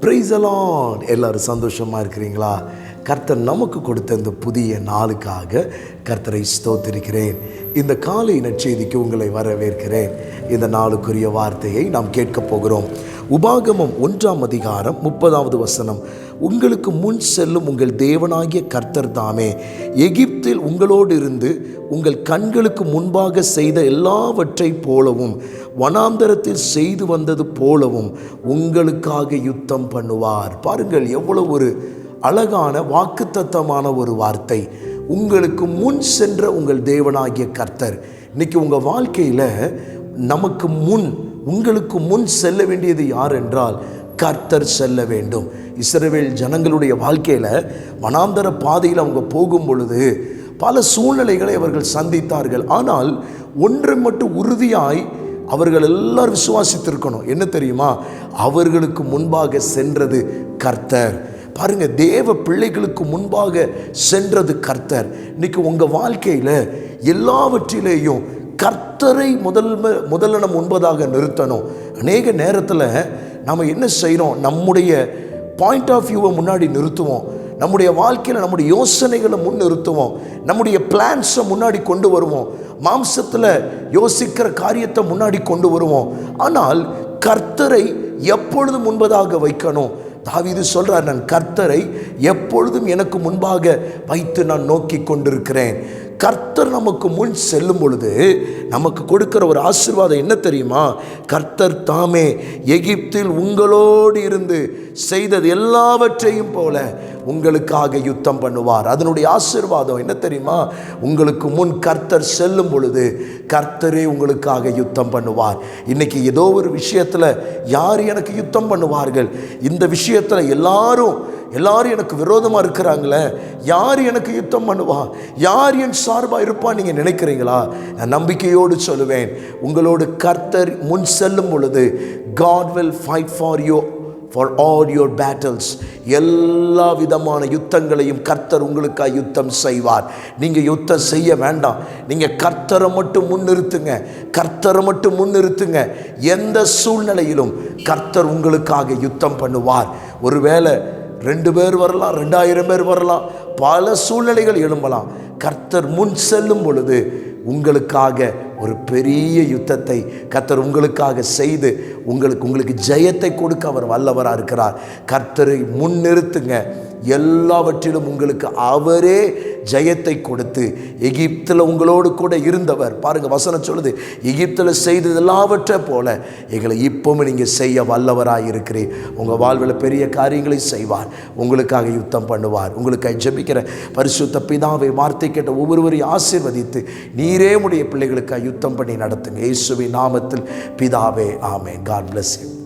பிரைசலான் எல்லாரும் சந்தோஷமாக இருக்கிறீங்களா? கர்த்தர் நமக்கு கொடுத்த இந்த புதிய நாளுக்காக கர்த்தரை ஸ்தோத்திருக்கிறேன். இந்த காலை நற்செய்திக்கு உங்களை வரவேற்கிறேன். இந்த நாளுக்குரிய வார்த்தையை நாம் கேட்கப் போகிறோம். உபாகமம் ஒன்றாம் அதிகாரம் முப்பதாவது வசனம். உங்களுக்கு முன் செல்லும் உங்கள் தேவனாகிய கர்த்தர் தாமே. எகிப்தில் உங்களோடு இருந்து உங்கள் கண்களுக்கு முன்பாக செய்த எல்லாவற்றை போலவும் வனாந்தரத்தில் செய்து வந்தது போலவும் உங்களுக்காக யுத்தம் பண்ணுவார். பாருங்கள் எவ்வளவு ஒரு அழகான வாக்குத்தத்தமான ஒரு வார்த்தை. உங்களுக்கு முன் சென்ற உங்கள் தேவனாகிய கர்த்தர். இன்னைக்கு உங்கள் வாழ்க்கையில் நமக்கு முன் உங்களுக்கு முன் செல்ல வேண்டியது யார் என்றால் கர்த்தர் செல்ல வேண்டும். இஸ்ரவேல் ஜனங்களுடைய வாழ்க்கையில் வனாந்தர பாதையில் அவங்க போகும் பொழுது பல சூழ்நிலைகளை அவர்கள் சந்தித்தார்கள். ஆனால் ஒன்றை மட்டும் உறுதியாய் அவர்கள் எல்லாரும் விசுவாசித்திருக்கணும். என்ன தெரியுமா? அவர்களுக்கு முன்பாக சென்றது கர்த்தர். பாருங்க தேவ பிள்ளைகளுக்கு முன்பாக சென்றது கர்த்தர். இன்னைக்கு உங்கள் வாழ்க்கையில் எல்லாவற்றிலேயும் கர்த்தர் கர்த்தரை முதல் முதல்ல நம்ம உண்பதாக நிறுத்தணும். அநேக நேரத்தில் நாம் என்ன செய்கிறோம் நம்முடைய பாயிண்ட் ஆஃப் வியூவை முன்னாடி நிறுத்துவோம். நம்முடைய வாழ்க்கையில் நம்முடைய யோசனைகளை முன் நிறுத்துவோம். நம்முடைய பிளான்ஸை முன்னாடி கொண்டு வருவோம். மாம்சத்தில் யோசிக்கிற காரியத்தை முன்னாடி கொண்டு வருவோம். ஆனால் கர்த்தரை எப்பொழுதும் முன்பதாக வைக்கணும்? தாவிது சொல்கிறார் நான் கர்த்தரை எப்பொழுதும் எனக்கு முன்பாக வைத்து நான் நோக்கி கொண்டிருக்கிறேன். கர்த்தர் நமக்கு முன் செல்லும் பொழுது நமக்கு கொடுக்கிற ஒரு ஆசீர்வாதம் என்ன தெரியுமா? கர்த்தர் தாமே எகிப்தில் உங்களோடு இருந்து செய்தது எல்லாவற்றையும் போல உங்களுக்காக யுத்தம் பண்ணுவார். அதனுடைய ஆசீர்வாதம் என்ன தெரியுமா? உங்களுக்கு முன் கர்த்தர் செல்லும் பொழுது கர்த்தரே உங்களுக்காக யுத்தம் பண்ணுவார். இன்னைக்கு ஏதோ ஒரு விஷயத்தில் யார் எனக்கு யுத்தம் பண்ணுவார்கள்? இந்த விஷயத்தில் எல்லாரும் எல்லாரும் எனக்கு விரோதமாக இருக்கிறாங்களே யார் எனக்கு யுத்தம் பண்ணுவா? யார் என் சார்பாக இருப்பா நீங்கள் நினைக்கிறீங்களா? நான் நம்பிக்கையோடு சொல்லுவேன். உங்களோடு கர்த்தர் முன் செல்லும் பொழுது God will fight for you for all your battles எல்லா விதமான யுத்தங்களையும் கர்த்தர் உங்களுக்காக யுத்தம் செய்வார். நீங்கள் யுத்தம் செய்ய வேண்டாம். நீங்கள் கர்த்தரை மட்டும் முன்னிறுத்துங்க. கர்த்தரை மட்டும் முன்னிறுத்துங்க. எந்த சூழ்நிலையிலும் கர்த்தர் உங்களுக்காக யுத்தம் பண்ணுவார். ஒருவேளை ரெண்டு பேர் வரலாம் ரெண்டாயிரம் பேர் வரலாம் பல சூழ்நிலைகள் எழும்பலாம். கர்த்தர் முன் செல்லும் பொழுது உங்களுக்காக ஒரு பெரிய யுத்தத்தை கர்த்தர் உங்களுக்காக செய்து உங்களுக்கு உங்களுக்கு ஜெயத்தை கொடுக்க அவர் வல்லவராக இருக்கிறார். கர்த்தரை முன்னிறுத்துங்க. எல்லாவற்றிலும் உங்களுக்கு அவரே ஜெயத்தை கொடுத்து எகிப்தில் உங்களோடு கூட இருந்தவர். பாருங்க வசனம் சொல்லுது எகிப்தில் செய்தது எல்லாவற்றை போல எங்களை இப்பவும் நீங்கள் செய்ய வல்லவராக இருக்கிறேன் உங்கள் வாழ்வில் பெரிய காரியங்களை செய்வார் உங்களுக்காக யுத்தம் பண்ணுவார் உங்களுக்காக ஜெபிக்கிற பரிசுத்த பிதாவை வார்த்தை கேட்ட ஒவ்வொருவரையும் ஆசிர்வதித்து நீரே உடைய பிள்ளைகளுக்காக யுத்தம் பண்ணி நடத்துங்க. இயேசுவின் நாமத்தில் பிதாவே ஆமே காட் பிளஸ் யூ